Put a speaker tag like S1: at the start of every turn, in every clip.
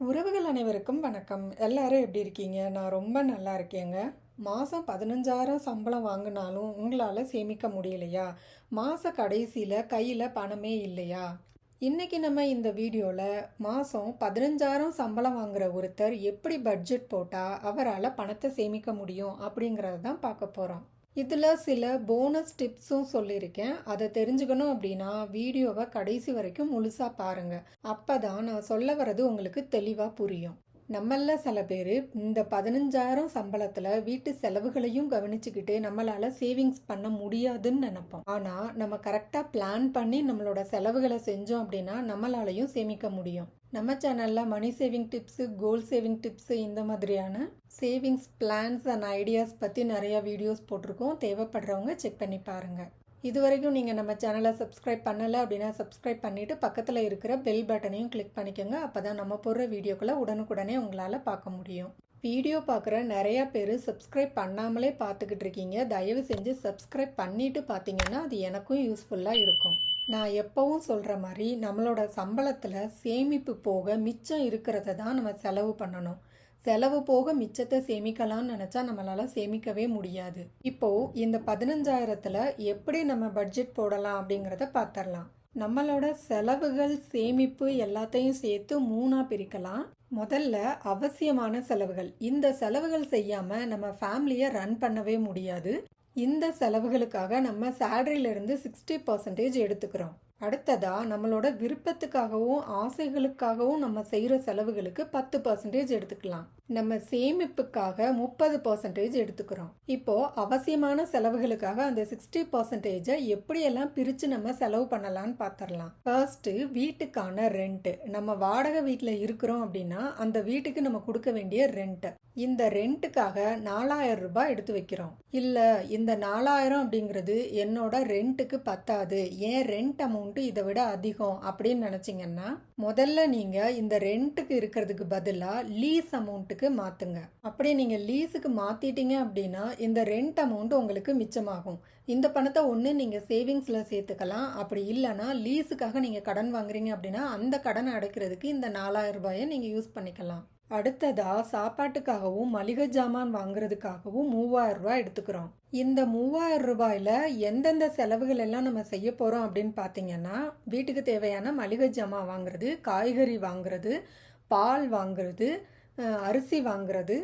S1: உறவுகள் அனைவருக்கும் வணக்கம். எல்லாரும் எப்படி இருக்கீங்க? நான் ரொம்ப நல்லா இருக்கேங்க. மாதம் பதினஞ்சாயிரம் சம்பளம் வாங்கினாலும் உங்களால் சேமிக்க முடியலையா? மாத கடைசியில் கையில் பணமே இல்லையா? இன்னைக்கு நம்ம இந்த வீடியோவில் மாதம் பதினஞ்சாயிரம் சம்பளம் வாங்குகிற ஒருத்தர் எப்படி பட்ஜெட் போட்டால் அவரால் பணத்தை சேமிக்க முடியும் அப்படிங்கிறத தான் பார்க்க போகிறோம் இதில் சில போனஸ் டிப்ஸும் சொல்லியிருக்கேன். அதை தெரிஞ்சுக்கணும் அப்படின்னா வீடியோவை கடைசி வரைக்கும் முழுசாக பாருங்கள் அப்போ தான் நான் சொல்ல வர்றது உங்களுக்கு தெளிவாக புரியும். நம்மள சில பேர் இந்த பதினஞ்சாயிரம் சம்பளத்தில் வீட்டு செலவுகளையும் கவனிச்சுக்கிட்டு நம்மளால் சேவிங்ஸ் பண்ண முடியாதுன்னு நினைப்போம். ஆனால் நம்ம கரெக்டாக பிளான் பண்ணி நம்மளோட செலவுகளை செஞ்சோம் அப்படின்னா நம்மளாலையும் சேமிக்க முடியும். நம்ம சேனலில் money saving tips goal saving tips இந்த மாதிரியான சேவிங்ஸ் பிளான்ஸ் அண்ட் ஐடியாஸ் பற்றி நிறைய வீடியோஸ் போட்டிருக்கோம். தேவைப்படுறவங்க செக் பண்ணி பாருங்கள் இது வரைக்கும் நீங்கள் நம்ம சேனலை சப்ஸ்கிரைப் பண்ணலை அப்படின்னா சப்ஸ்கிரைப் பண்ணிவிட்டு பக்கத்தில் இருக்கிற பெல் பட்டனையும் கிளிக் பண்ணிக்கோங்க. அப்போ தான் நம்ம போடுற வீடியோக்களை உடனுக்குடனே உங்களால் பார்க்க முடியும். வீடியோ பார்க்குற நிறையா பேர் சப்ஸ்கிரைப் பண்ணாமலே பார்த்துக்கிட்டு இருக்கீங்க. தயவு செஞ்சு சப்ஸ்கிரைப் பண்ணிவிட்டு பார்த்தீங்கன்னா அது எனக்கும் யூஸ்ஃபுல்லாக இருக்கும். நான் எப்போவும் சொல்கிற மாதிரி நம்மளோட சம்பளத்தில் சேமிப்பு போக மிச்சம் இருக்கிறத தான் நம்ம செலவு பண்ணணும். செலவு போக மிச்சத்தை சேமிக்கலாம்னு நினச்சா நம்மளால் சேமிக்கவே முடியாது. இப்போது இந்த பதினஞ்சாயிரத்தில் எப்படி நம்ம பட்ஜெட் போடலாம் அப்படிங்கிறத பார்த்துடலாம் நம்மளோட செலவுகள் சேமிப்பு எல்லாத்தையும் சேர்த்து மூணாக பிரிக்கலாம். முதல்ல அவசியமான செலவுகள். இந்த செலவுகள் செய்யாமல் நம்ம ஃபேமிலியை ரன் பண்ணவே முடியாது. இந்த செலவுகளுக்காக நம்ம சேலரியிலிருந்து சிக்ஸ்டி பர்சன்டேஜ் எடுத்துக்கிறோம். அடுத்ததா நம்மளோட விருப்பத்துக்காகவும் ஆசைகளுக்காகவும் நம்ம செய்கிற செலவுகளுக்கு பத்து பர்சன்டேஜ் எடுத்துக்கலாம். நம்ம சேமிப்புக்காக முப்பது பர்சன்டேஜ் எடுத்துக்கிறோம். இப்போ அவசியமான செலவுகளுக்காக அந்த சிக்ஸ்டி பர்சன்டேஜை எப்படியெல்லாம் பிரித்து நம்ம செலவு பண்ணலான்னு பார்த்துடலாம் ஃபர்ஸ்ட் வீட்டுக்கான ரெண்ட் நம்ம வாடகை வீட்டில் இருக்கிறோம் அப்படின்னா அந்த வீட்டுக்கு நம்ம கொடுக்க வேண்டிய ரெண்ட் இந்த ரெண்ட்டுக்காக நாலாயிரம் ரூபாய் எடுத்து வைக்கிறோம். இல்லை இந்த நாலாயிரம் அப்படிங்கிறது என்னோட ரெண்ட்டுக்கு பத்தாது. ஏன் ரெண்ட் அமௌண்ட்டு இதை விட அதிகம் அப்படின்னு நினச்சிங்கன்னா முதல்ல நீங்கள் இந்த ரெண்ட்டுக்கு இருக்கிறதுக்கு பதிலாக லீஸ் அமௌண்ட்டுக்கு மாற்றுங்க அப்படி நீங்கள் லீஸுக்கு மாற்றிட்டீங்க அப்படின்னா இந்த ரெண்ட் அமௌண்ட்டு உங்களுக்கு மிச்சமாகும். இந்த பணத்தை ஒன்று நீங்கள் சேவிங்ஸில் சேர்த்துக்கலாம். அப்படி இல்லைன்னா லீஸுக்காக நீங்கள் கடன் வாங்குறீங்க அப்படின்னா அந்த கடனை அடைக்கிறதுக்கு இந்த நாலாயிரம் ரூபாயை நீங்கள் யூஸ் பண்ணிக்கலாம். அடுத்ததா சாப்பாட்டுக்காகவும் மளிகை ஜாமான் வாங்குறதுக்காகவும் மூவாயிரம் ரூபாய் எடுத்துக்கிறோம். இந்த மூவாயிரம் ரூபாயில எந்தெந்த செலவுகள் எல்லாம் நம்ம செய்ய போறோம் அப்படின்னு பார்த்தீங்கன்னா வீட்டுக்கு தேவையான மளிகை ஜாமான் வாங்குறது காய்கறி வாங்குறது பால் வாங்குறது அரிசி வாங்குறது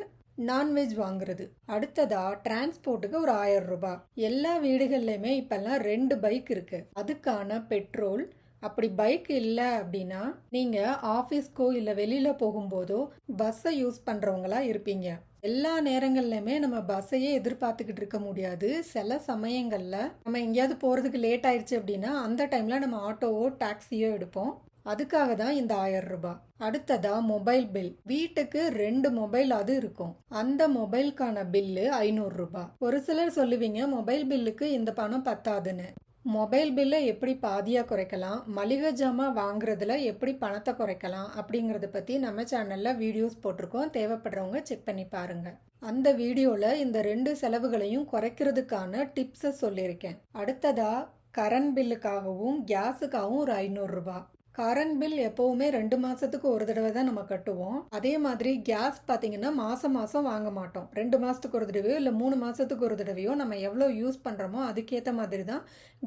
S1: நான்வெஜ் வாங்குறது. அடுத்ததா டிரான்ஸ்போர்ட்டுக்கு ஒரு ஆயிரம் ரூபாய். எல்லா வீடுகள்லையுமே இப்பெல்லாம் ரெண்டு பைக் இருக்கு. அதுக்கான பெட்ரோல் அப்படி பைக் இல்லை அப்படின்னா நீங்கள் ஆஃபீஸ்க்கோ இல்லை வெளியில் போகும்போதோ பஸ்ஸை யூஸ் பண்ணுறவங்களா இருப்பீங்க. எல்லா நேரங்கள்லையுமே நம்ம பஸ்ஸையே எதிர்பார்த்துக்கிட்டு இருக்க முடியாது. சில சமயங்களில் நம்ம எங்கேயாவது போகிறதுக்கு லேட் ஆயிடுச்சு அப்படின்னா அந்த டைமில் நம்ம ஆட்டோவோ டாக்ஸியோ எடுப்போம். அதுக்காக தான் இந்த ஆயிரம் ரூபாய். அடுத்ததா மொபைல் பில் வீட்டுக்கு ரெண்டு மொபைல் அது இருக்கும். அந்த மொபைலுக்கான பில்லு ஐநூறு ரூபாய். ஒரு சிலர் சொல்லுவீங்க மொபைல் பில்லுக்கு இந்த பணம் பத்தாதுன்னு. மொபைல் பில்லை எப்படி பாதியாக குறைக்கலாம்? மளிகை ஜாமான் வாங்குறதுல எப்படி பணத்தை குறைக்கலாம்? அப்படிங்கிறத பற்றி நம்ம சேனலில் வீடியோஸ் போட்டிருக்கோம். தேவைப்படுறவங்க செக் பண்ணி பாருங்கள் அந்த வீடியோவில் இந்த ரெண்டு செலவுகளையும் குறைக்கிறதுக்கான டிப்ஸை சொல்லியிருக்கேன். அடுத்ததா கரண்ட் பில்லுக்காகவும் கேஸுக்காகவும் ஒரு ஐநூறுரூபா கரண்ட் பில் எப்போவுமே ரெண்டு மாதத்துக்கு ஒரு தடவை தான் நம்ம கட்டுவோம். அதே மாதிரி கேஸ் பார்த்தீங்கன்னா மாதம் மாதம் வாங்க மாட்டோம். ரெண்டு மாதத்துக்கு ஒரு தடவையோ இல்லை மூணு மாதத்துக்கு ஒரு தடவையோ நம்ம எவ்வளோ யூஸ் பண்ணுறோமோ அதுக்கேற்ற மாதிரி தான்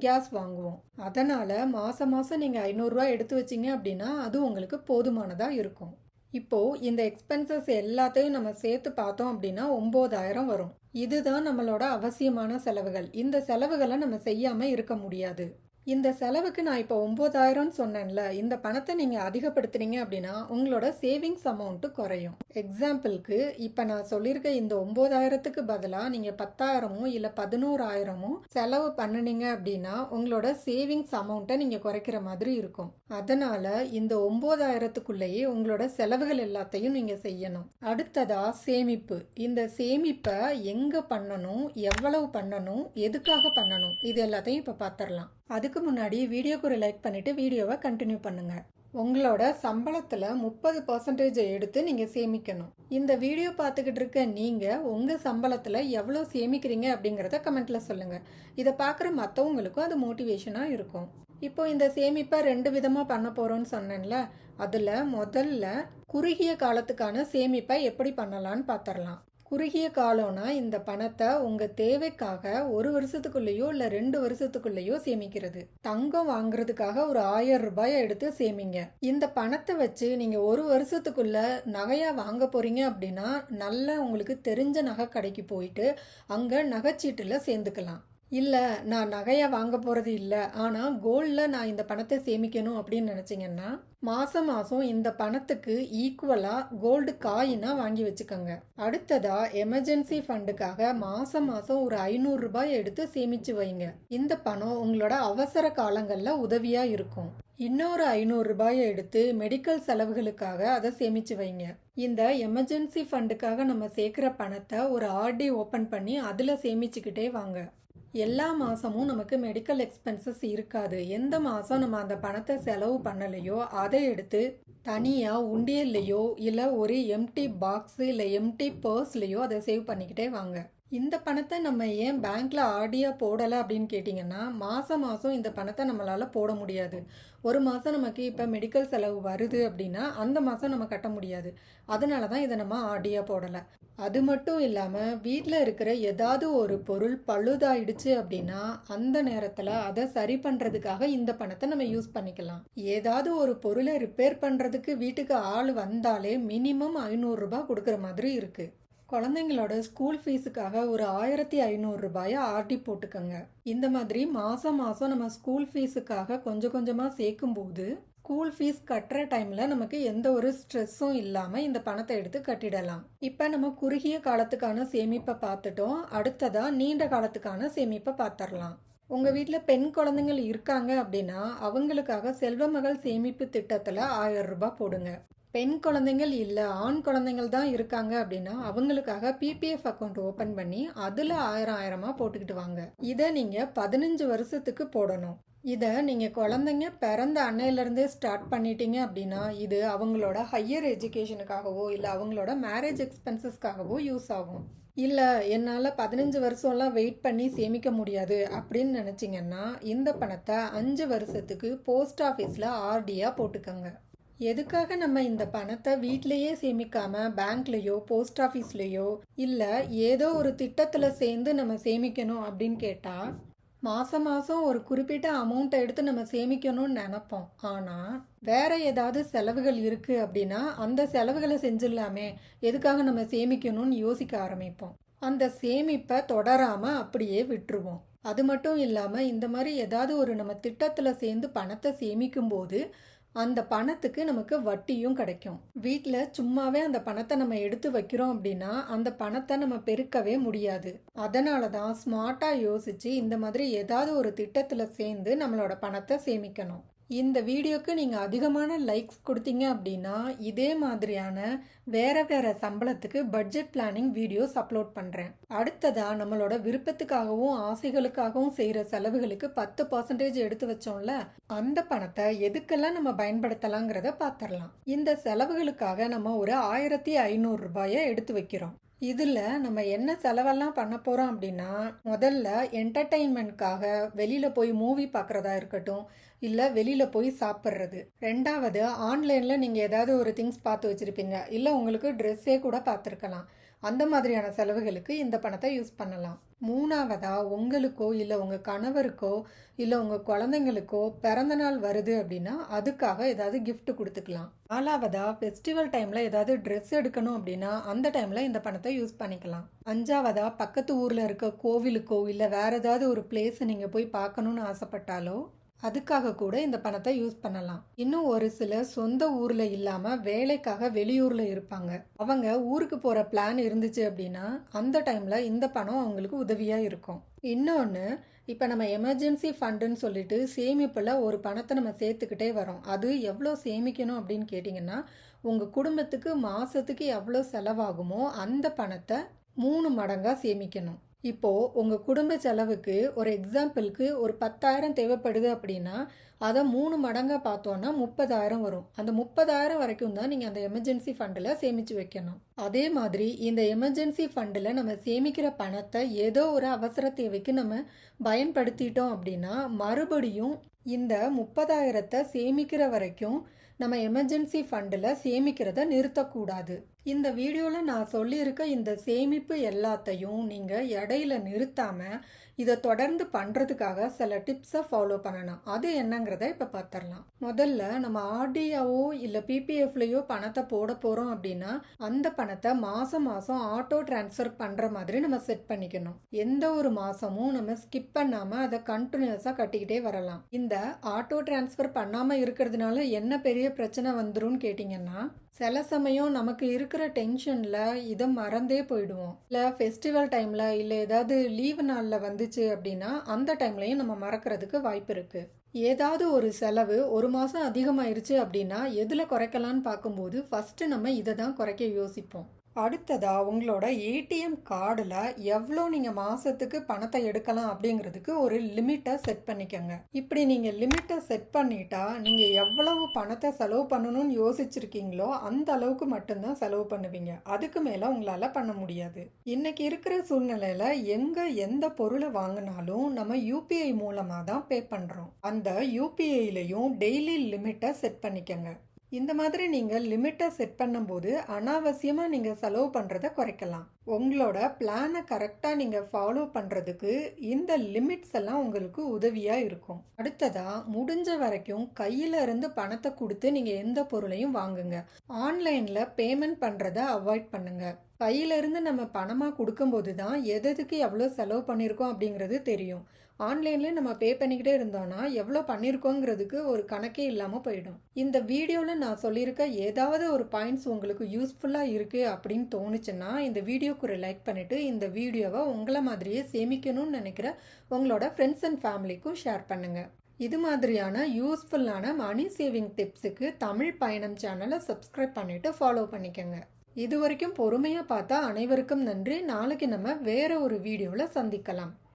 S1: கேஸ் வாங்குவோம். அதனால் மாதம் மாதம் நீங்கள் ஐநூறுரூவா எடுத்து வச்சிங்க அப்படின்னா அது உங்களுக்கு போதுமானதாக இருக்கும். இப்போது இந்த எக்ஸ்பென்சஸ் எல்லாத்தையும் நம்ம சேர்த்து பார்த்தோம் அப்படின்னா ஒம்பதாயிரம் வரும். இதுதான் நம்மளோட அவசியமான செலவுகள். இந்த செலவுகளை நம்ம செய்யாமல் இருக்க முடியாது. இந்த செலவுக்கு நான் இப்போ ஒம்பதாயிரம்னு சொன்னேன்ல இந்த பணத்தை நீங்கள் அதிகப்படுத்துனீங்க அப்படின்னா உங்களோட சேவிங்ஸ் அமௌண்ட்டு குறையும். எக்ஸாம்பிளுக்கு இப்போ நான் சொல்லியிருக்க இந்த ஒம்பதாயிரத்துக்கு பதிலாக நீங்கள் பத்தாயிரமோ இல்லை பதினோராயிரமோ செலவு பண்ணினீங்க அப்படின்னா உங்களோட சேவிங்ஸ் அமௌண்ட்டை நீங்கள் குறைக்கிற மாதிரி இருக்கும். அதனால் இந்த ஒம்பதாயிரத்துக்குள்ளேயே உங்களோட செலவுகள் எல்லாத்தையும் நீங்கள் செய்யணும். அடுத்ததா சேமிப்பு. இந்த சேமிப்பை எங்கே பண்ணணும் எவ்வளவு பண்ணணும் எதுக்காக பண்ணணும் இது எல்லாத்தையும் இப்போ பார்த்துடலாம் அதுக்கு முன்னாடி வீடியோக்கு ஒரு லைக் பண்ணிவிட்டு வீடியோவை கண்டினியூ பண்ணுங்கள் உங்களோட சம்பளத்தில் முப்பது பர்சன்டேஜை எடுத்து நீங்கள் சேமிக்கணும். இந்த வீடியோ பார்த்துக்கிட்டு இருக்க நீங்கள் உங்கள் சம்பளத்தில் எவ்வளோ சேமிக்கிறீங்க அப்படிங்கிறத கமெண்ட்டில் சொல்லுங்கள் இதை பார்க்குற மற்றவங்களுக்கும் அது மோட்டிவேஷனாக இருக்கும். இப்போ இந்த சேமிப்பை ரெண்டு விதமாக பண்ண போகிறோன்னு சொன்னேன்ல அதில் முதல்ல குறுகிய காலத்துக்கான சேமிப்பை எப்படி பண்ணலான்னு பார்த்துடலாம். குறுகிய காலம்னா இந்த பணத்தை உங்கள் தேவைக்காக ஒரு வருஷத்துக்குள்ளேயோ இல்லை ரெண்டு வருஷத்துக்குள்ளேயோ சேமிக்கிறது. தங்கம் வாங்குறதுக்காக ஒரு ஆயிரம் ரூபாயை எடுத்து சேமிங்க. இந்த பணத்தை வச்சு நீங்கள் ஒரு வருஷத்துக்குள்ள நகையாக வாங்க போகிறீங்க அப்படின்னா நல்ல உங்களுக்கு தெரிஞ்ச நகை கடைக்கு போயிட்டு அங்கே நகைச்சீட்டில் சேர்ந்துக்கலாம். இல்லை நான் நகையை வாங்க போகிறது இல்லை. ஆனால் கோல்டில் நான் இந்த பணத்தை சேமிக்கணும் அப்படின்னு நினச்சிங்கன்னா மாதம் மாதம் இந்த பணத்துக்கு ஈக்குவலாக கோல்டு காயினாக வாங்கி வச்சுக்கோங்க. அடுத்ததாக எமர்ஜென்சி ஃபண்டுக்காக மாதம் மாதம் ஒரு ஐநூறுரூபாய் எடுத்து சேமித்து வைங்க. இந்த பணம் உங்களோட அவசர காலங்களில் உதவியாக இருக்கும். இன்னொரு ஐநூறு ரூபாயை எடுத்து மெடிக்கல் செலவுகளுக்காக அதை சேமித்து வைங்க. இந்த எமர்ஜென்சி ஃபண்டுக்காக நம்ம சேர்க்குற பணத்தை ஒரு ஆர்டி ஓப்பன் பண்ணி அதில் சேமிச்சுக்கிட்டே வாங்க. எல்லா மாதமும் நமக்கு மெடிக்கல் எக்ஸ்பென்சஸ் இருக்காது. எந்த மாதம் நம்ம அந்த பணத்தை செலவு பண்ணலையோ அதை எடுத்து தனியாக உண்டியல்லையோ இல்லை ஒரு எம்டி பாக்ஸு இல்லை எம்டி பர்ஸ்லையோ அதை சேவ் பண்ணிக்கிட்டே வாங்க. இந்த பணத்தை நம்ம ஏன் பேங்க்ல ஆடியா போடலை அப்படின்னு கேட்டிங்கன்னா மாதம் மாதம் இந்த பணத்தை நம்மளால் போட முடியாது. ஒரு மாதம் நமக்கு இப்போ மெடிக்கல் செலவு வருது அப்படின்னா அந்த மாதம் நம்ம கட்ட முடியாது. அதனால தான் இதை நம்ம ஆடியா போடலை. அது மட்டும் இல்லாமல் வீட்டில் இருக்கிற ஏதாவது ஒரு பொருள் பழுதாயிடுச்சு அப்படின்னா அந்த நேரத்தில் அதை சரி பண்ணுறதுக்காக இந்த பணத்தை நம்ம யூஸ் பண்ணிக்கலாம். ஏதாவது ஒரு பொருளை ரிப்பேர் பண்ணுறதுக்கு வீட்டுக்கு ஆள் வந்தாலே மினிமம் ஐநூறுரூபா கொடுக்குற மாதிரி இருக்குது குழந்தைங்களோட ஸ்கூல் ஃபீஸுக்காக ஒரு ஆயிரத்தி ஐநூறு ரூபாயை ஆர்டி போட்டுக்கோங்க. இந்த மாதிரி மாதம் மாதம் நம்ம ஸ்கூல் ஃபீஸுக்காக கொஞ்சம் கொஞ்சமாக சேர்க்கும்போது ஸ்கூல் ஃபீஸ் கட்டுற டைமில் நமக்கு எந்த ஒரு ஸ்ட்ரெஸ்ஸும் இல்லாமல் இந்த பணத்தை எடுத்து கட்டிடலாம். இப்போ நம்ம குறுகிய காலத்துக்கான சேமிப்பை பார்த்துட்டோம். அடுத்ததாக நீண்ட காலத்துக்கான சேமிப்பை பார்த்துடலாம். உங்கள் வீட்டில் பெண் குழந்தைங்கள் இருக்காங்க அப்படின்னா அவங்களுக்காக செல்வமகள் சேமிப்பு திட்டத்தில் ஆயிரம் ரூபாய் போடுங்க. பெண் குழந்தைங்கள் இல்லை ஆண் குழந்தைங்கள் தான் இருக்காங்க அப்படின்னா அவங்களுக்காக பிபிஎஃப் அக்கௌண்ட் ஓப்பன் பண்ணி அதில் ஆயிரம் ஆயிரமாக போட்டுக்கிட்டு வாங்க. இதை நீங்கள் பதினஞ்சு வருஷத்துக்கு போடணும். இதை நீங்கள் குழந்தைங்க பிறந்த அன்னையிலேருந்தே ஸ்டார்ட் பண்ணிட்டீங்க அப்படின்னா இது அவங்களோட ஹையர் எஜுகேஷனுக்காகவோ இல்லை அவங்களோட மேரேஜ் எக்ஸ்பென்சஸ்க்காகவோ யூஸ் ஆகும். இல்லை என்னால் பதினஞ்சு வருஷம்லாம் வெயிட் பண்ணி சேமிக்க முடியாது அப்படின்னு நினச்சிங்கன்னா இந்த பணத்தை அஞ்சு வருஷத்துக்கு போஸ்ட் ஆஃபீஸில் ஆர்டியாக போட்டுக்கோங்க. எதுக்காக நம்ம இந்த பணத்தை வீட்டிலேயே சேமிக்காம பேங்க்லேயோ போஸ்ட் ஆஃபீஸ்லேயோ இல்லை ஏதோ ஒரு திட்டத்தில் சேர்ந்து நம்ம சேமிக்கணும் அப்படின்னு கேட்டால் மாதம் மாதம் ஒரு குறிப்பிட்ட அமௌண்ட்டை எடுத்து நம்ம சேமிக்கணும்னு நினப்போம். ஆனால் வேற ஏதாவது செலவுகள் இருக்குது அப்படின்னா அந்த செலவுகளை செஞ்சிடலாமே. எதுக்காக நம்ம சேமிக்கணும்னு யோசிக்க ஆரம்பிப்போம். அந்த சேமிப்பை தொடராமல் அப்படியே விட்டுருவோம். அது மட்டும் இல்லாமல் இந்த மாதிரி ஏதாவது ஒரு நம்ம திட்டத்தில் சேர்ந்து பணத்தை சேமிக்கும்போது அந்த பணத்துக்கு நமக்கு வட்டியும் கிடைக்கும். வீட்டில் சும்மாவே அந்த பணத்தை நம்ம எடுத்து வைக்கிறோம் அப்படின்னா அந்த பணத்தை நம்ம பெருக்கவே முடியாது. அதனால தான் ஸ்மார்ட்டாக யோசித்து இந்த மாதிரி ஏதாவது ஒரு திட்டத்தில் சேர்ந்து நம்மளோட பணத்தை சேமிக்கணும். இந்த வீடியோக்கு நீங்கள் அதிகமான லைக்ஸ் கொடுத்தீங்க அப்படின்னா இதே மாதிரியான வேற வேற சம்பளத்துக்கு பட்ஜெட் பிளானிங் வீடியோஸ் அப்லோட் பண்ணுறேன் அடுத்ததாக நம்மளோட விருப்பத்துக்காகவும் ஆசைகளுக்காகவும் செய்கிற செலவுகளுக்கு பத்து பர்சன்டேஜ் எடுத்து வச்சோம்ல அந்த பணத்தை எதுக்கெல்லாம் நம்ம பயன்படுத்தலாங்கிறத பார்த்துடலாம் இந்த செலவுகளுக்காக நம்ம ஒரு ஆயிரத்தி ஐநூறு ரூபாயை எடுத்து வைக்கிறோம். இதில் நம்ம என்ன செலவெல்லாம் பண்ண போகிறோம் அப்படின்னா முதல்ல என்டர்டெயின்மெண்ட்காக வெளியில் போய் மூவி பார்க்குறதா இருக்கட்டும் இல்லை வெளியில் போய் சாப்பிட்றது. ரெண்டாவது ஆன்லைனில் நீங்கள் ஏதாவது ஒரு திங்ஸ் பார்த்து வச்சுருப்பீங்க. இல்லை உங்களுக்கு ட்ரெஸ்ஸே கூட பார்த்துருக்கலாம். அந்த மாதிரியான செலவுகளுக்கு இந்த பணத்தை யூஸ் பண்ணலாம். மூணாவதா உங்களுக்கோ இல்லை உங்கள் கணவருக்கோ இல்லை உங்கள் குழந்தைங்களுக்கோ பிறந்தநாள் வருது அப்படின்னா அதுக்காக ஏதாவது gift கொடுத்துக்கலாம். நாலாவதா ஃபெஸ்டிவல் டைமில் ஏதாவது ட்ரெஸ் எடுக்கணும் அப்படின்னா அந்த டைமில் இந்த பணத்தை யூஸ் பண்ணிக்கலாம். அஞ்சாவதா பக்கத்து ஊரில் இருக்க கோவிலுக்கோ இல்லை வேறு ஏதாவது ஒரு பிளேஸை நீங்கள் போய் பார்க்கணுன்னு ஆசைப்பட்டாலோ அதுக்காக கூட இந்த பணத்தை யூஸ் பண்ணலாம். இன்னும் ஒரு சிலர் சொந்த ஊர்ல இல்லாம வேலைக்காக வெளியூர்ல இருப்பாங்க. அவங்க ஊருக்கு போற பிளான் இருந்துச்சு அப்படின்னா அந்த டைம்ல இந்த பணம் அவங்களுக்கு உதவியா இருக்கும். இன்னொன்று இப்போ நம்ம எமர்ஜென்சி ஃபண்டுன்னு சொல்லிட்டு சேமிப்பில் ஒரு பணத்தை நம்ம சேர்த்துக்கிட்டே வரோம். அது எவ்வளோ சேமிக்கணும் அப்படின்னு கேட்டிங்கன்னா உங்கள் குடும்பத்துக்கு மாதத்துக்கு எவ்வளோ செலவாகுமோ அந்த பணத்தை மூணு மடங்காக சேமிக்கணும். இப்போது உங்கள் குடும்ப செலவுக்கு ஒரு எக்ஸாம்பிளுக்கு ஒரு பத்தாயிரம் தேவைப்படுது அப்படின்னா அதை மூணு மடங்காக பார்த்தோன்னா முப்பதாயிரம் வரும். அந்த முப்பதாயிரம் வரைக்கும் தான் நீங்கள் அந்த எமர்ஜென்சி ஃபண்டில் சேமித்து வைக்கணும். அதே மாதிரி இந்த எமர்ஜென்சி ஃபண்டில் நம்ம சேமிக்கிற பணத்தை ஏதோ ஒரு அவசர தேவைக்கு நம்ம பயன்படுத்திட்டோம் அப்படின்னா மறுபடியும் இந்த முப்பதாயிரத்தை சேமிக்கிற வரைக்கும் நம்ம எமர்ஜென்சி ஃபண்டில் சேமிக்கிறத நிறுத்தக்கூடாது. இந்த வீடியோவில் நான் சொல்லியிருக்க இந்த சேமிப்பு எல்லாத்தையும் நீங்கள் இடையில நிறுத்தாமல் இதை தொடர்ந்து பண்ணுறதுக்காக சில டிப்ஸை ஃபாலோ பண்ணணும். அது என்னங்கிறத இப்போ பார்த்துடலாம் முதல்ல நம்ம ஆர்டியாவோ இல்லை பிபிஎஃப்லையோ பணத்தை போட போகிறோம் அப்படின்னா அந்த பணத்தை மாதம் மாதம் ஆட்டோ டிரான்ஸ்ஃபர் பண்ணுற மாதிரி நம்ம செட் பண்ணிக்கணும். எந்த ஒரு மாதமும் நம்ம ஸ்கிப் பண்ணாமல் அதை கண்டினியூஸாக கட்டிக்கிட்டே வரலாம். இந்த ஆட்டோ டிரான்ஸ்ஃபர் பண்ணாமல் இருக்கிறதுனால என்ன பெரிய பிரச்சனை வந்துடும் கேட்டிங்கன்னா சில சமயம் நமக்கு இருக்கிற டென்ஷனில் இதை மறந்தே போயிடுவோம். இல்லை ஃபெஸ்டிவல் டைமில் இல்லை ஏதாவது லீவு நாளில் வந்துச்சு அப்படின்னா அந்த டைம்லையும் நம்ம மறக்கிறதுக்கு வாய்ப்பு இருக்குது ஏதாவது ஒரு செலவு ஒரு மாதம் அதிகமாயிருச்சு அப்படின்னா எதில் குறைக்கலான்னு பார்க்கும்போது ஃபஸ்ட்டு நம்ம இதை தான் குறைக்க யோசிப்போம். அடுத்ததாக உங்களோட ஏடிஎம் கார்டில் எவ்வளோ நீங்கள் மாதத்துக்கு பணத்தை எடுக்கலாம் அப்படிங்கிறதுக்கு ஒரு லிமிட்டை செட் பண்ணிக்கோங்க. இப்படி நீங்கள் லிமிட்டை செட் பண்ணிட்டா நீங்கள் எவ்வளவு பணத்தை செலவு பண்ணணும்னு யோசிச்சிருக்கீங்களோ அந்த அளவுக்கு மட்டும்தான் செலவு பண்ணுவீங்க. அதுக்கு மேலே உங்களால் பண்ண முடியாது. இன்னைக்கு இருக்கிற சூழ்நிலையில் எங்கே எந்த பொருளை வாங்கினாலும் நம்ம யூபிஐ மூலமாக தான் பே பண்ணுறோம் அந்த யூபிஐலையும் டெய்லி லிமிட்டை செட் பண்ணிக்கோங்க. இந்த மாதிரி நீங்கள் லிமிட்டை செட் பண்ணும்போது அனாவசியமாக நீங்கள் செலவு பண்ணுறதை குறைக்கலாம். உங்களோட பிளானை கரெக்டாக நீங்கள் ஃபாலோ பண்ணுறதுக்கு இந்த லிமிட்ஸ் எல்லாம் உங்களுக்கு உதவியாக இருக்கும். அடுத்ததாக முடிஞ்ச வரைக்கும் கையில் இருந்து பணத்தை கொடுத்து நீங்கள் எந்த பொருளையும் வாங்குங்க. ஆன்லைனில் பேமெண்ட் பண்ணுறதை அவாய்ட் பண்ணுங்க. கையிலிருந்து நம்ம பணமாக கொடுக்கும்போது தான் எதுக்கு எவ்வளோ செலவு பண்ணியிருக்கோம் அப்படிங்கிறது தெரியும். ஆன்லைன்ல நம்ம பே பண்ணிக்கிட்டே இருந்தோம்னா எவ்வளோ பண்ணியிருக்கோங்கிறதுக்கு ஒரு கணக்கே இல்லாமல் போயிடும். இந்த வீடியோவில் நான் சொல்லியிருக்க ஏதாவது ஒரு பாயிண்ட்ஸ் உங்களுக்கு யூஸ்ஃபுல்லாக இருக்குது அப்படின்னு தோணுச்சுன்னா இந்த வீடியோக்கு ஒரு லைக் பண்ணிவிட்டு இந்த வீடியோவை உங்களை மாதிரியே சேமிக்கணும்னு நினைக்கிற உங்களோட ஃப்ரெண்ட்ஸ் அண்ட் ஃபேமிலிக்கும் ஷேர் பண்ணுங்கள் இது மாதிரியான யூஸ்ஃபுல்லான மணி சேவிங் டிப்ஸுக்கு தமிழ் பயணம் சேனலை சப்ஸ்கிரைப் பண்ணிவிட்டு ஃபாலோ பண்ணிக்கோங்க. இது வரைக்கும் பொறுமையாக பார்த்தா அனைவருக்கும் நன்றி. நாளைக்கு நம்ம வேற ஒரு வீடியோவில் சந்திக்கலாம்.